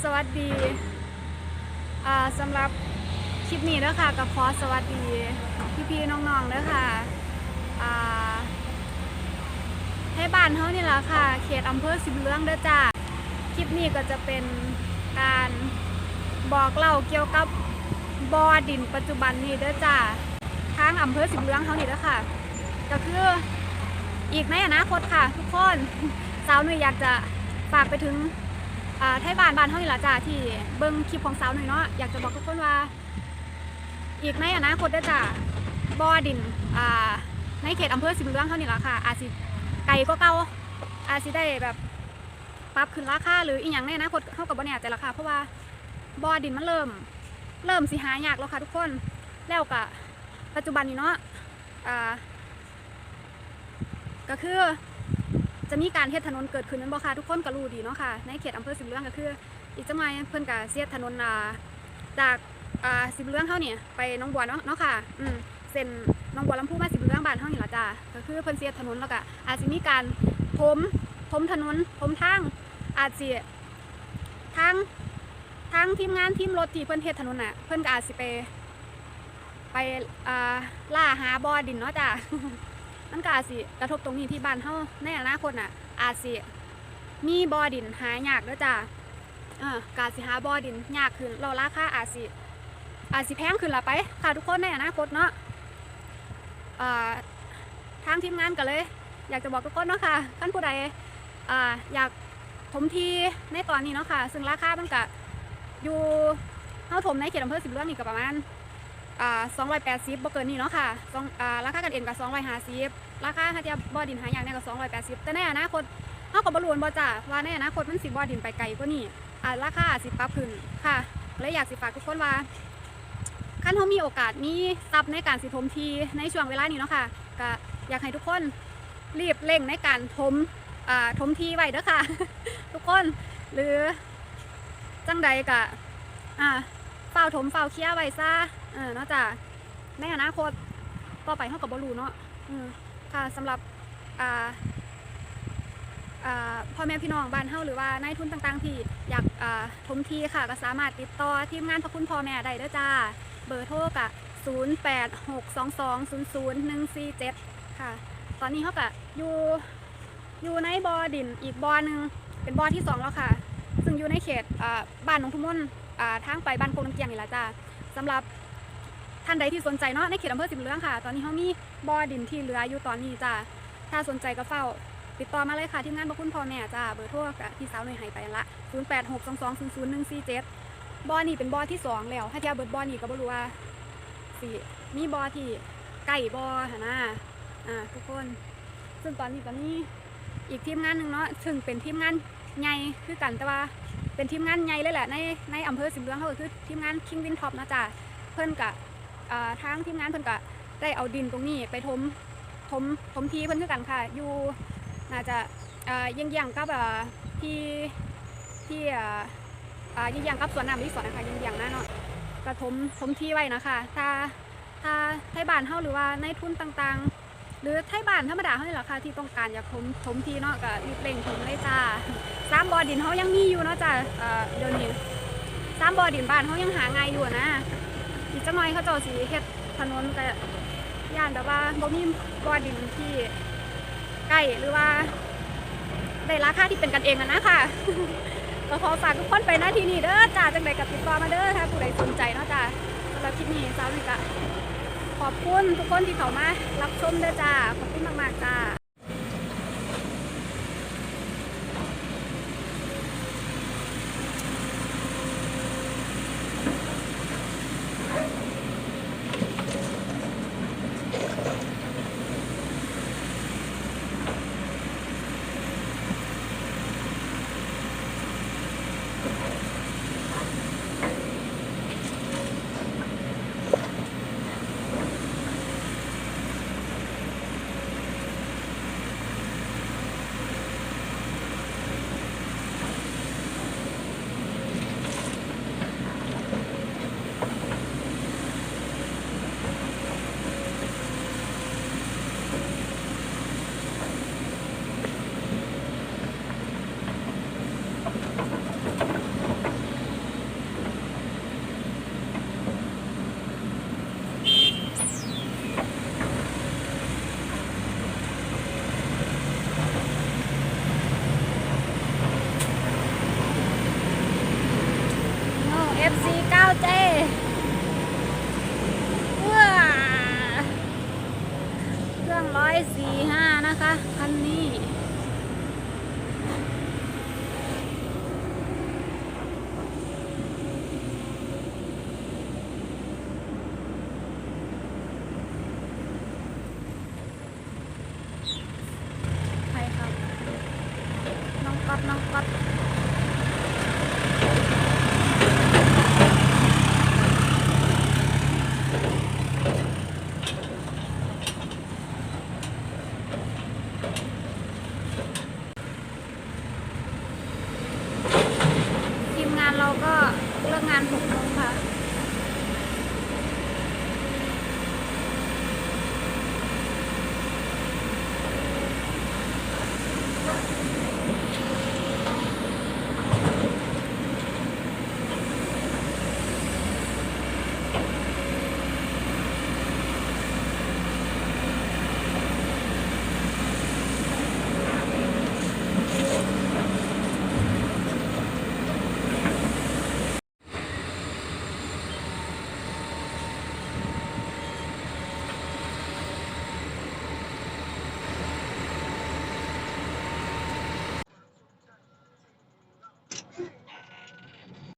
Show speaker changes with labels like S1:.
S1: สวัสดีสำหรับคลิปนี้เด้อค่ะกับขอสวัสดีพี่ๆน้องๆเด้อค่ะอ่าให้บ้านเฮานี่ละค่ะ เขตอำเภอสิบเรื่องเด้อจ้าคลิปนี้ก็จะเป็นการบอกเล่าเกี่ยวกับบ่อดินปัจจุบันนี้เด้อจ้าทางอำเภอสิบเรื่องเฮานี่เด้อค่ะ ก็คืออีกในอนาคตค่ะ ทุกคนสาวหนุ่ยอยากจะฝากไปถึง อ่าไทยบ้านบ้านเฮานี่ล่ะจ้าที่เบิ่งคลิปของสาวหน่อยเนาะอยากจะบอกทุกคนว่า อีกในอนาคตเด้อจ้าบ่อดินอ่าในเขตอำเภอสิบเรื่องเท่านี้ล่ะค่ะ อาจสิไกลก็เก่าอาจสิได้แบบปรับขึ้นราคาหรืออีหยังในอนาคตเฮากับบ่แน่ใจละค่ะเพราะว่าบ่อดินมันเริ่ม เริ่มสิหายากแล้วค่ะทุกคนแล้วก็ปัจจุบันนี้เนาะอ่าก็คือ จะมีการเฮ็ดถนนเกิดขึ้นนั้นบ่ค่ะทุกคนก็รู้ดีเนาะค่ะในเขตอำเภอสิบเรื่องก็คือ อีกจังหน่อยเพิ่นก็เสียถนนอ่าจากอ่าสิบเรื่องเฮานี่ไปน้องบัวเนาะเนาะค่ะอืมเส้นน้องบัวลำพูมาสิบเรื่องบ้านเฮานี่ละจ้าก็คือเพิ่นเสียถนนแล้วก็อาจสิมีการถมถมถนนถมทางอาจสิทางทางทีมงานทีมรถที่เพิ่นเฮ็ดถนนน่ะเพิ่นก็อาจสิไปไปอ่าล่าหาบ่อดินเนาะจ้า มันก็อาจสิกระทบตรงนี้ที่บ้านเฮาในอนาคตน่ะ อาจสิมีบ่อดินหายากเด้อจ้าเออกาจสิหาบ่อดินยากขึ้นเราราคาอาจสิอาจสิแพงขึ้นละไป ค่ะทุกคนในอนาคตเนาะอ่าทางทีมงานก็เลย อยากจะบอกทุกคนเนาะค่ะท่านผู้ใดอ่าอยากถมทีในตอนนี้เนาะค่ะ ซึ่งราคามันก็อยู่เฮาถมในเขตอำเภอสิบเรื่องนี่ก็ประมาณ อ่า280บ่เกินนี้เนาะค่ะสองอ่าราคากันเองก็250ราคาถ้าจะบ่อดินหายากเนี่ยก็280แต่ในอนาคตเฮาก็บ่รู้ว่าจ้ะว่าในอนาคตมันสิบ่อดินไปไกลกว่านี้อ่าราคาสิปรับขึ้นค่ะเลยอยากสิฝากทุกคนว่าคันเฮามีโอกาสมีทรัพย์ในการสิถมทีในช่วงเวลานี้เนาะค่ะก็อยากให้ทุกคนรีบเร่งในการถมอ่าถมทีไว้เด้อค่ะ ทุกคนหรือจังใดก็อ่า เฝ้าถมเฝ้าเคลียร์ไว้ซะเออเนาะจ้ะในอนาคตต่อไปเฮากับบรูเนาะค่ะสำหรับอ่าพ่อแม่พี่น้องบ้านเฮาหรือว่านายทุนต่างๆที่อยากอ่าถมทีค่ะก็สามารถติดต่อทีมงานพระคุณพ่อแม่ได้เด้อจ้า เบอร์โทรกะ0862200147 ค่ะ ตอนนี้เขากะอยู่อยู่ในบ่อดินอีกบ่อหนึ่งเป็นบ่อที่สองแล้วค่ะ ซึ่งอยู่ในเขตบ้านหนองทุ่มน ทางไปบ้านโคกน้ำเกียงนี่แหละจ้าสำหรับท่านใดที่สนใจเนาะในเขตอำเภอสิบเรื่องค่ะ ตอนนี้เขามีบ่อดินที่เหลืออยู่ตอนนี้จ้าถ้าสนใจก็เฝ้า ติดต่อมาเลยค่ะที่งานบคุณพ่อแม่จ้าเบอร์โทรกับที่สาวหน่วยให้ไปละ 0 8 6 2 2 0 0 1 4 7บ่อนี่เป็นบ่อที่สองแล้วถ้าเทียบเบิดบ่อนี่ก็บ่รู้ว่าสิมีบ่อที่ใกล้บ่อหนะอ่าทุกคน ซึ่งตอนนี้ก็มีอีกทีมงานหนึ่งเนาะซึ่งเป็นทีมงานใหญ่คือกันแต่ว่า เป็นทีมงานใหญ่เลยแหละในในอำเภอสิมเรืองเขาก็คือทีมงานคิงวินท็อปนะจ๊ะเพิ่นกะอ่าทางทีมงานเพิ่นกะได้เอาดินตรงนี้ไปถมถมถมทีเพิ่นคือกันค่ะ อยู่น่าจะอ่าเยี่ยงๆกับที่ที่อ่าอ่าเยี่ยงๆกับสวนน้ำรีสอร์ทนะคะเยี่ยงๆนะเนาะกระถมถมทีไว้นะคะ ถ้าถ้าไทยบ้านเฮาหรือว่าในทุนต่างๆ หรือไทยบ้านธรรมดาเฮานี่แหละค่ะที่ต้องการอยากถมถมทีเนาะก็รีบเร่งถมเลยจ้าสามบอดินเขายังมีอยู่เนาะจ้ะเดี๋ยวนี้สามบอดินบ้านเขายังหาง่ายอยู่นะอีกจังหน่อยเขาเจ้าสีเฮ็ดถนนแต่ย่านแบบว่าบ่มีบอดินที่ใกล้หรือว่าได้ราคาที่เป็นกันเองอะนะค่ะก็ขอฝากทุกคนไปหน้าที่นี้เด้อจ้าจังใดกับติดต่อมาเด้อถ้าผู้ใดสนใจเนาะจ้าสำหรับคลิปนี้สาวนี่ก็ ขอบคุณทุกคนที่เข้ามารับชมด้วยจ้า ขอบคุณมาก ๆ จ้า 9J ว้าเครื่องร้อยสี่ห้านะคะ คันนี้ใครครับน้องก๊อตน้องก๊อตทีมงานเรา ก็เลิกงานหกโม